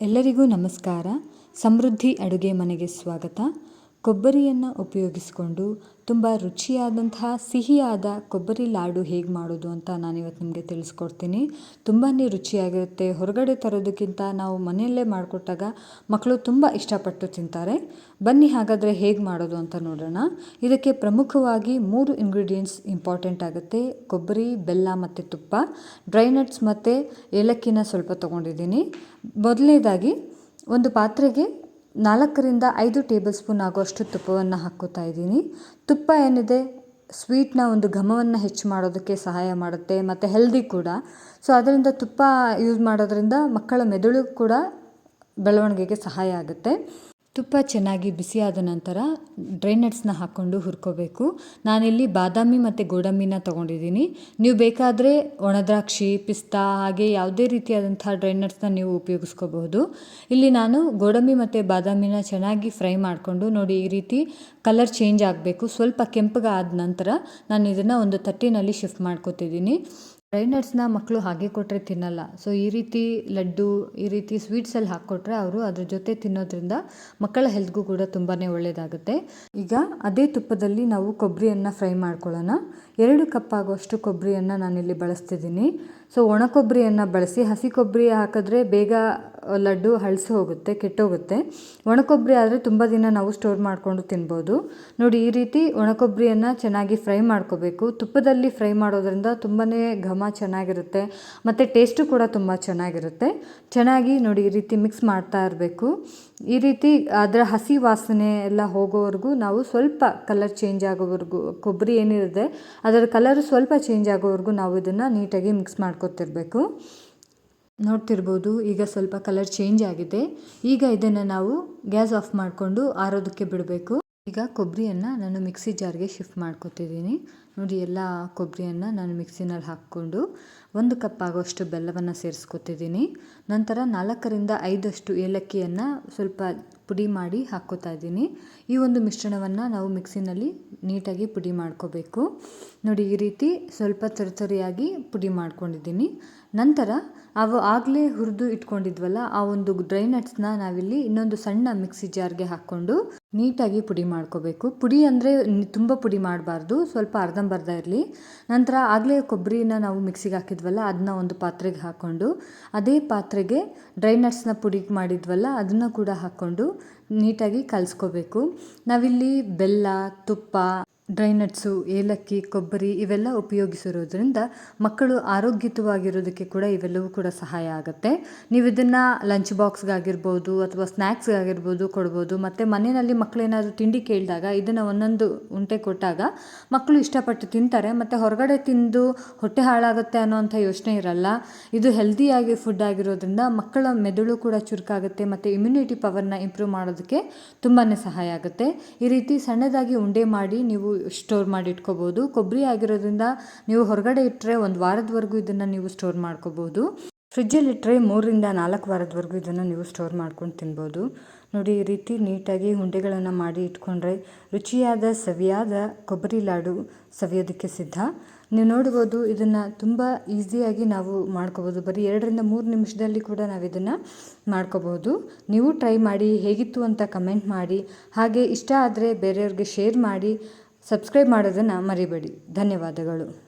ಎಲ್ಲರಿಗೂ ನಮಸ್ಕಾರ. ಸಮೃದ್ಧಿ ಅಡುಗೆ ಮನೆಗೆ ಸ್ವಾಗತ. ಕೊಬ್ಬರಿಯನ್ನು ಉಪಯೋಗಿಸಿಕೊಂಡು ತುಂಬ ರುಚಿಯಾದಂತಹ ಸಿಹಿಯಾದ ಕೊಬ್ಬರಿ ಲಾಡು ಹೇಗೆ ಮಾಡೋದು ಅಂತ ನಾನಿವತ್ತು ನಿಮಗೆ ತಿಳಿಸ್ಕೊಡ್ತೀನಿ. ತುಂಬಾ ರುಚಿಯಾಗಿರುತ್ತೆ. ಹೊರಗಡೆ ತರೋದಕ್ಕಿಂತ ನಾವು ಮನೆಯಲ್ಲೇ ಮಾಡಿಕೊಟ್ಟಾಗ ಮಕ್ಕಳು ತುಂಬ ಇಷ್ಟಪಟ್ಟು ತಿಂತಾರೆ. ಬನ್ನಿ ಹಾಗಾದರೆ ಹೇಗೆ ಮಾಡೋದು ಅಂತ ನೋಡೋಣ. ಇದಕ್ಕೆ ಪ್ರಮುಖವಾಗಿ ಮೂರು ಇಂಗ್ರೀಡಿಯೆಂಟ್ಸ್ ಇಂಪಾರ್ಟೆಂಟ್ ಆಗುತ್ತೆ. ಕೊಬ್ಬರಿ, ಬೆಲ್ಲ ಮತ್ತು ತುಪ್ಪ ಡ್ರೈ ನಟ್ಸ್ ಮತ್ತು ಏಲಕ್ಕಿನ ಸ್ವಲ್ಪ ತೊಗೊಂಡಿದ್ದೀನಿ. ಮೊದಲನೇದಾಗಿ ಒಂದು ಪಾತ್ರೆಗೆ ನಾಲ್ಕರಿಂದ ಐದು ಟೇಬಲ್ ಸ್ಪೂನ್ ಆಗುವಷ್ಟು ತುಪ್ಪವನ್ನು ಹಾಕುತ್ತಾ ಇದ್ದೀನಿ. ತುಪ್ಪ ಏನಿದೆ, ಸ್ವೀಟ್ನ ಒಂದು ಘಮವನ್ನು ಹೆಚ್ಚು ಮಾಡೋದಕ್ಕೆ ಸಹಾಯ ಮಾಡುತ್ತೆ, ಮತ್ತು ಹೆಲ್ದಿ ಕೂಡ. ಸೊ ಅದರಿಂದ ತುಪ್ಪ ಯೂಸ್ ಮಾಡೋದ್ರಿಂದ ಮಕ್ಕಳ ಮೆದುಳು ಕೂಡ ಬೆಳವಣಿಗೆಗೆ ಸಹಾಯ ಆಗುತ್ತೆ. ತುಪ್ಪ ಚೆನ್ನಾಗಿ ಬಿಸಿಯಾದ ನಂತರ ಡ್ರೈ ನಟ್ಸ್ನ ಹಾಕ್ಕೊಂಡು ಹುರ್ಕೋಬೇಕು. ನಾನಿಲ್ಲಿ ಬಾದಾಮಿ ಮತ್ತು ಗೋಡಂಬಿನ ತೊಗೊಂಡಿದ್ದೀನಿ. ನೀವು ಬೇಕಾದರೆ ಒಣದ್ರಾಕ್ಷಿ, ಪಿಸ್ತಾ, ಹಾಗೆ ಯಾವುದೇ ರೀತಿಯಾದಂಥ ಡ್ರೈ ನಟ್ಸ್ನ ನೀವು ಉಪಯೋಗಿಸ್ಕೋಬಹುದು. ಇಲ್ಲಿ ನಾನು ಗೋಡಂಬಿ ಮತ್ತು ಬಾದಾಮಿನ ಚೆನ್ನಾಗಿ ಫ್ರೈ ಮಾಡಿಕೊಂಡು ನೋಡಿ ಈ ರೀತಿ ಕಲರ್ ಚೇಂಜ್ ಆಗಬೇಕು. ಸ್ವಲ್ಪ ಕೆಂಪಗಾದ ನಂತರ ನಾನು ಇದನ್ನು ಒಂದು ತಟ್ಟಿನಲ್ಲಿ ಶಿಫ್ಟ್ ಮಾಡ್ಕೋತಿದ್ದೀನಿ. ಡ್ರೈ ನಟ್ಸ್ನ ಮಕ್ಕಳು ಹಾಗೆ ಕೊಟ್ಟರೆ ತಿನ್ನಲ್ಲ. ಸೊ ಈ ರೀತಿ ಲಡ್ಡು, ಈ ರೀತಿ ಸ್ವೀಟ್ಸಲ್ಲಿ ಹಾಕ್ಕೊಟ್ರೆ ಅವರು ಅದ್ರ ಜೊತೆ ತಿನ್ನೋದ್ರಿಂದ ಮಕ್ಕಳ ಹೆಲ್ತ್ಗೂ ಕೂಡ ತುಂಬಾ ಒಳ್ಳೆಯದಾಗುತ್ತೆ ಈಗ ಅದೇ ತುಪ್ಪದಲ್ಲಿ ನಾವು ಕೊಬ್ಬರಿಯನ್ನು ಫ್ರೈ ಮಾಡ್ಕೊಳ್ಳೋಣ. ಎರಡು ಕಪ್ ಆಗುವಷ್ಟು ಕೊಬ್ಬರಿಯನ್ನು ನಾನಿಲ್ಲಿ ಬಳಸ್ತಿದ್ದೀನಿ. ಸೊ ಒಣ ಕೊಬ್ಬರಿಯನ್ನು ಬಳಸಿ ಹಸಿ ಕೊಬ್ಬರಿ ಹಾಕಿದ್ರೆ ಬೇಗ ಲಡ್ಡು ಹಳಸಿ ಹೋಗುತ್ತೆ ಕೆಟ್ಟೋಗುತ್ತೆ ಒಣಕೊಬ್ಬರಿ ಆದರೆ ತುಂಬ ದಿನ ನಾವು ಸ್ಟೋರ್ ಮಾಡಿಕೊಂಡು ತಿನ್ಬೋದು. ನೋಡಿ, ಈ ರೀತಿ ಒಣಕೊಬ್ಬರಿಯನ್ನು ಚೆನ್ನಾಗಿ ಫ್ರೈ ಮಾಡ್ಕೋಬೇಕು. ತುಪ್ಪದಲ್ಲಿ ಫ್ರೈ ಮಾಡೋದ್ರಿಂದ ತುಂಬಾ ಘಮ ಚೆನ್ನಾಗಿರುತ್ತೆ, ಮತ್ತು ಟೇಸ್ಟು ಕೂಡ ತುಂಬ ಚೆನ್ನಾಗಿರುತ್ತೆ. ಚೆನ್ನಾಗಿ ನೋಡಿ, ಈ ರೀತಿ ಮಿಕ್ಸ್ ಮಾಡ್ತಾ ಇರಬೇಕು. ಈ ರೀತಿ ಅದರ ಹಸಿ ವಾಸನೆ ಎಲ್ಲ ಹೋಗೋವರೆಗೂ ನಾವು ಸ್ವಲ್ಪ ಕಲರ್ ಚೇಂಜ್ ಆಗೋವರೆಗೂ, ಕೊಬ್ಬರಿ ಏನಿರುತ್ತೆ ಅದರ ಕಲರ್ ಸ್ವಲ್ಪ ಚೇಂಜ್ ಆಗೋವರೆಗೂ ನಾವು ಇದನ್ನು ನೀಟಾಗಿ ಮಿಕ್ಸ್ ಮಾಡ್ಕೊತಿರ್ಬೇಕು. ನೋಡ್ತಿರ್ಬೋದು. ಈಗ ಸ್ವಲ್ಪ ಕಲರ್ ಚೇಂಜ್ ಆಗಿದೆ. ಈಗ ಇದನ್ನು ನಾವು ಗ್ಯಾಸ್ ಆಫ್ ಮಾಡಿಕೊಂಡು ಆರೋದಕ್ಕೆ ಬಿಡಬೇಕು. ಈಗ ಕೊಬ್ಬರಿಯನ್ನು ನಾನು ಮಿಕ್ಸಿ ಜಾರ್ಗೆ ಶಿಫ್ಟ್ ಮಾಡ್ಕೊತಿದ್ದೀನಿ. ನೋಡಿ, ಎಲ್ಲ ಕೊಬ್ಬರಿಯನ್ನು ನಾನು ಮಿಕ್ಸಿನಲ್ಲಿ ಹಾಕ್ಕೊಂಡು ಒಂದು ಕಪ್ ಆಗೋಷ್ಟು ಬೆಲ್ಲವನ್ನು ಸೇರಿಸ್ಕೊತಿದ್ದೀನಿ. ನಂತರ ನಾಲ್ಕರಿಂದ ಐದಷ್ಟು ಏಲಕ್ಕಿಯನ್ನು ಸ್ವಲ್ಪ ಪುಡಿ ಮಾಡಿ ಹಾಕ್ಕೋತಾ ಇದ್ದೀನಿ. ಈ ಒಂದು ಮಿಶ್ರಣವನ್ನು ನಾವು ಮಿಕ್ಸಿನಲ್ಲಿ ನೀಟಾಗಿ ಪುಡಿ ಮಾಡ್ಕೋಬೇಕು. ನೋಡಿ, ಈ ರೀತಿ ಸ್ವಲ್ಪ ತರಿತರಿಯಾಗಿ ಪುಡಿ ಮಾಡ್ಕೊಂಡಿದ್ದೀನಿ. ನಂತರ ಅವು ಆಗಲೇ ಹುರಿದು ಇಟ್ಕೊಂಡಿದ್ವಲ್ಲ, ಆ ಒಂದು ಡ್ರೈ ನಟ್ಸ್ನ ನಾವಿಲ್ಲಿ ಇನ್ನೊಂದು ಸಣ್ಣ ಮಿಕ್ಸಿ ಜಾರ್ಗೆ ಹಾಕ್ಕೊಂಡು ನೀಟಾಗಿ ಪುಡಿ ಮಾಡ್ಕೋಬೇಕು. ಪುಡಿ ಅಂದರೆ ತುಂಬ ಪುಡಿ ಮಾಡಬಾರ್ದು, ಸ್ವಲ್ಪ ಅರ್ಧಂಬರ್ಧ ಇರಲಿ. ನಂತರ ಆಗಲೇ ಕೊಬ್ಬರಿನ ನಾವು ಮಿಕ್ಸಿಗೆ ಹಾಕಿದ್ವಲ್ಲ ಅದನ್ನ ಒಂದು ಪಾತ್ರೆಗೆ ಹಾಕ್ಕೊಂಡು, ಅದೇ ಪಾತ್ರೆಗೆ ಡ್ರೈ ನಟ್ಸ್ನ ಪುಡಿ ಮಾಡಿದ್ವಲ್ಲ ಅದನ್ನು ಕೂಡ ಹಾಕ್ಕೊಂಡು ನೀಟಾಗಿ ಕಲಿಸ್ಕೋಬೇಕು. ನಾವಿಲ್ಲಿ ಬೆಲ್ಲ, ತುಪ್ಪ ಡ್ರೈ ನಟ್ಸು ಏಲಕ್ಕಿ, ಕೊಬ್ಬರಿ ಇವೆಲ್ಲ ಉಪಯೋಗಿಸಿರೋದ್ರಿಂದ ಮಕ್ಕಳು ಆರೋಗ್ಯಯುತವಾಗಿರೋದಕ್ಕೆ ಕೂಡ ಇವೆಲ್ಲವೂ ಕೂಡ ಸಹಾಯ ಆಗುತ್ತೆ. ನೀವು ಇದನ್ನು ಲಂಚ್ ಬಾಕ್ಸ್ಗಾಗಿರ್ಬೋದು ಅಥವಾ ಸ್ನ್ಯಾಕ್ಸ್ಗಾಗಿರ್ಬೋದು ಕೊಡ್ಬೋದು. ಮತ್ತು ಮನೆಯಲ್ಲಿ ಮಕ್ಕಳೇನಾದರೂ ತಿಂಡಿ ಕೇಳಿದಾಗ ಇದನ್ನು ಒಂದೊಂದು ಉಂಟೆ ಕೊಟ್ಟಾಗ ಮಕ್ಕಳು ಇಷ್ಟಪಟ್ಟು ತಿಂತಾರೆ. ಮತ್ತು ಹೊರಗಡೆ ತಿಂದು ಹೊಟ್ಟೆ ಹಾಳಾಗುತ್ತೆ ಅನ್ನೋವಂಥ ಯೋಚನೆ ಇರಲ್ಲ. ಇದು ಹೆಲ್ದಿಯಾಗಿ ಫುಡ್ ಆಗಿರೋದ್ರಿಂದ ಮಕ್ಕಳ ಮೆದುಳು ಕೂಡ ಚುರುಕಾಗುತ್ತೆ ಮತ್ತು ಇಮ್ಯುನಿಟಿ ಪವರ್ನ ಇಂಪ್ರೂವ್ ಮಾಡೋದಕ್ಕೆ ತುಂಬಾ ಸಹಾಯ ಆಗುತ್ತೆ. ಈ ರೀತಿ ಸಣ್ಣದಾಗಿ ಉಂಡೆ ಮಾಡಿ ನೀವು ಸ್ಟೋರ್ ಮಾಡಿ ಇಟ್ಕೋಬೋದು ಕೊಬ್ಬರಿ ಆಗಿರೋದ್ರಿಂದ ನೀವು ಹೊರಗಡೆ ಇಟ್ಟರೆ ಒಂದು ವಾರದವರೆಗೂ ಇದನ್ನು ನೀವು ಸ್ಟೋರ್ ಮಾಡ್ಕೋಬೋದು. ಫ್ರಿಜ್ಜಲ್ಲಿ ಇಟ್ಟರೆ ಮೂರರಿಂದ ನಾಲ್ಕು ವಾರದವರೆಗೂ ಇದನ್ನು ನೀವು ಸ್ಟೋರ್ ಮಾಡ್ಕೊಂಡು ತಿನ್ಬೋದು. ನೋಡಿ, ಈ ರೀತಿ ನೀಟಾಗಿ ಉಂಡೆಗಳನ್ನು ಮಾಡಿ ಇಟ್ಕೊಂಡ್ರೆ ರುಚಿಯಾದ, ಸವಿಯಾದ ಕೊಬ್ಬರಿ ಲಾಡು ಸವಿಯೋದಕ್ಕೆ ಸಿದ್ಧ. ನೀವು ನೋಡ್ಬೋದು, ಇದನ್ನು ತುಂಬ ಈಸಿಯಾಗಿ ನಾವು ಮಾಡ್ಕೋಬೋದು. ಬರೀ ಎರಡರಿಂದ ಮೂರು ನಿಮಿಷದಲ್ಲಿ ಕೂಡ ನಾವು ಇದನ್ನು ಮಾಡ್ಕೋಬೋದು. ನೀವು ಟ್ರೈ ಮಾಡಿ, ಹೇಗಿತ್ತು ಅಂತ ಕಮೆಂಟ್ ಮಾಡಿ. ಹಾಗೆ ಇಷ್ಟ ಆದರೆ ಬೇರೆಯವ್ರಿಗೆ ಶೇರ್ ಮಾಡಿ. ಸಬ್ಸ್ಕ್ರೈಬ್ ಮಾಡೋದನ್ನು ಮರಿಬೇಡಿ. ಧನ್ಯವಾದಗಳು.